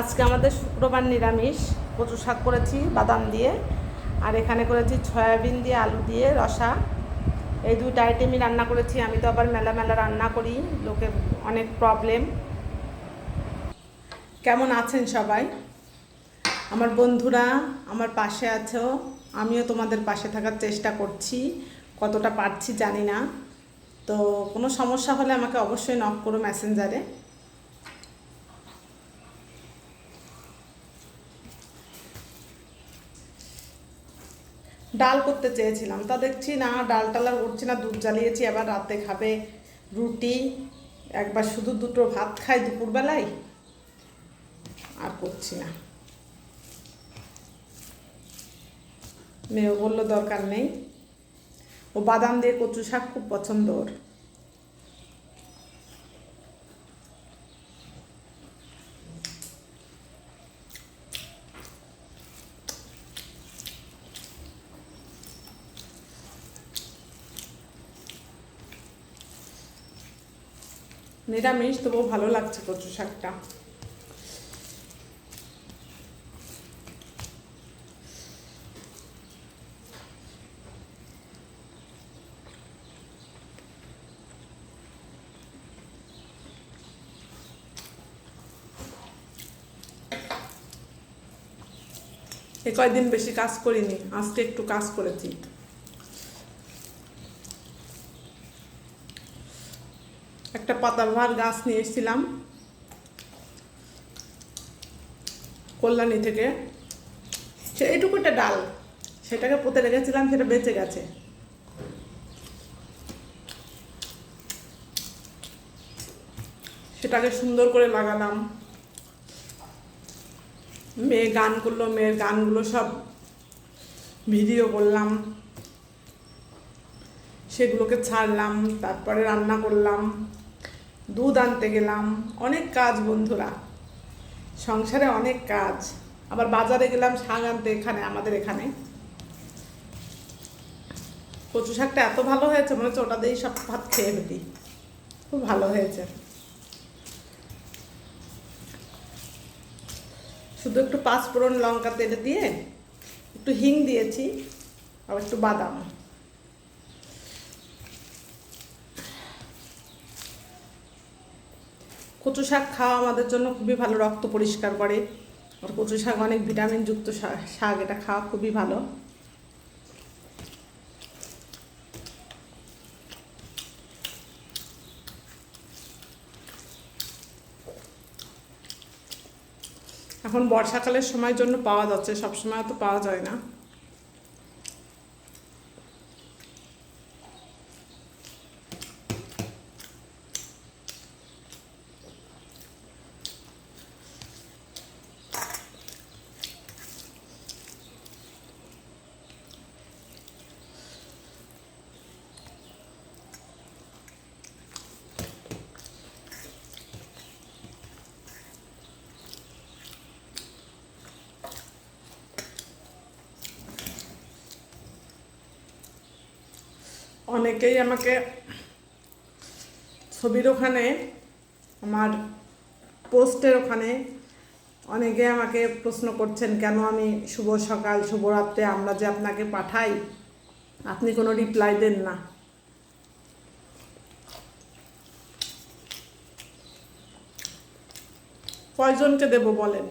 আজকে আমাদের শুক্রবার নিরামিষ কচু শাক করেছি, বাদাম দিয়ে, আর এখানে করেছি সয়াবিন দিয়ে আলু দিয়ে রসা। এই দুইটা আইটেমই রান্না করেছি, আমি তো আবার মেলা মেলা রান্না করি, লোকের অনেক প্রবলেম কেমন আছেন সবাই? আমার বন্ধুরা আমার পাশে আছো, আমিও তোমাদের পাশে থাকার চেষ্টা করছি, কতটা পারছি জানি না। তো কোনো সমস্যা হলে আমাকে অবশ্যই নক করো মেসেঞ্জারে ডাল করতে চেয়েছিলাম। তা দেখছি, না, ডাল টাল উঠছে না, দুধ জ্বালিয়েছি আবার রাতে খাবে রুটি, একবার শুধু দুটো ভাত খাই দুপুরবেলায়, আর করছি না। মেয়েও বলল, দরকার নেই। ও বাদাম দিয়ে কচু শাক খুব পছন্দ ওর। নিরামিষ, তবুও ভালো লাগছে কচু শাকটা। এ কয়দিন বেশি কাজ করিনি, আজকে একটু কাজ করেছি। একটা পাতাবাহার গাছ নিয়ে এসেছিলাম। কল্যাণী থেকে। সে এইটুকু একটা ডাল। সেটাকে পুঁতে রেখেছিলাম, সেটা বেঁচে গেছে। সেটাকে সুন্দর করে লাগালাম। মেয়ে গান করল মেয়ের গানগুলো সব ভিডিও করলাম। সেগুলোকে ছাড়লাম, তারপরে রান্না করলাম। দুধ আনতে গেলাম। অনেক কাজ, বন্ধুরা। সংসারে অনেক কাজ। আবার বাজারে গেলাম শাক আনতে এখানে, আমাদের এখানে। কচু শাকটা এত ভালো হয়েছে, মনে হচ্ছে ওটা দিয়েই সব ভাত খেয়ে ফেলি। খুব ভালো হয়েছে। শুধু একটু পাঁচফোড়ন লঙ্কা তেলে দিয়ে একটু হিং দিয়েছি আর একটু বাদাম। কচু শাক খাওয়া আমাদের জন্য খুবই ভালো, রক্ত পরিষ্কার করে। আর কচু শাক অনেক ভিটামিনযুক্ত শাক, এটা খাওয়া খুবই ভালো। এখন বর্ষাকালের সময়ের জন্য পাওয়া যাচ্ছে সব সময় তো পাওয়া যায় না। অনেকেই আমাকে ছবির ওখানে, আমার পোস্টের ওখানে অনেকে আমাকে প্রশ্ন করছেন, কেন আমি শুভ সকাল শুভরাত্রে আমরা যে আপনাকে পাঠাই, আপনি কোনো রিপ্লাই দেন না? কয়জনকে দেব বলেন?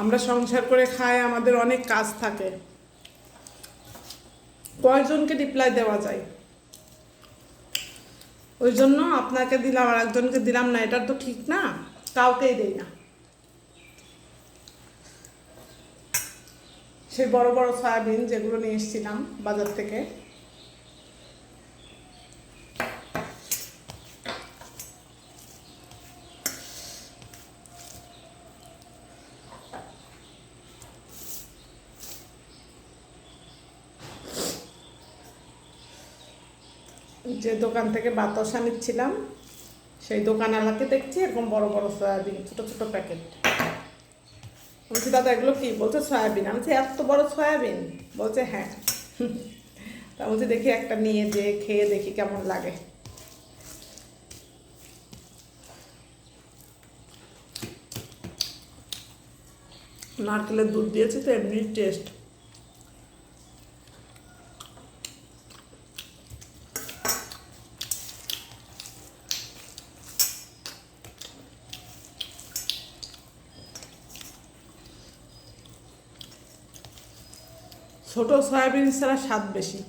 আমরা সংসার করে খাই, আমাদের অনেক কাজ থাকে। কয়জনকে রিপ্লাই দেওয়া যায়? ওই জন্য আপনাকে দিলাম, আর একজনকে দিলাম না এটা তো ঠিক না, কাউকেই দেই না। সেই বড় বড় সয়াবিন যেগুলো নিয়ে এসেছিলাম বাজার থেকে যে দোকান থেকে বাতাসা নিচ্ছিলাম, সেই দোকানওয়ালাকে দেখছি এরকম বড় বড় সয়াবিন, ছোটো ছোটো প্যাকেট। বলছি, দাদা, এগুলো কী? বলছে, সয়াবিন। আমি বলছি, এত বড় সয়াবিন? বলছে হ্যাঁ। তা বলছি, দেখি একটা নিয়ে যে খেয়ে দেখি কেমন লাগে। নারকেলের দুধ দিয়েছে তো, এমনি টেস্ট ছোট সয়াবিন ছাড়া স্বাদ বেশি।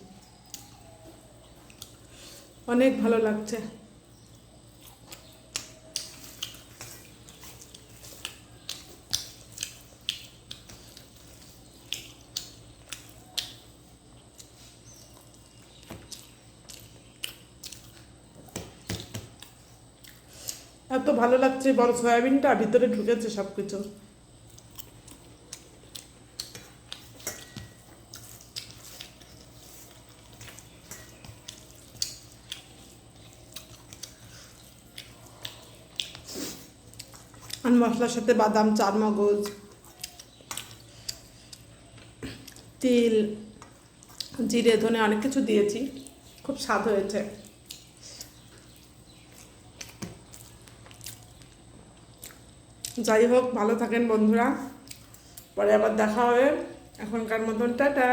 অনেক ভালো লাগছে। এত ভালো লাগছে বড় সয়াবিনটা, ভিতরে ঢুকেছে সব কিছু আর মশলার সাথে বাদাম, চারমগজ, তিল, জিরে, ধনে অনেক কিছু দিয়েছি। খুব স্বাদ হয়েছে। যাই হোক, ভালো থাকেন বন্ধুরা। পরে আবার দেখা হবে। এখনকার মতন, টাটা।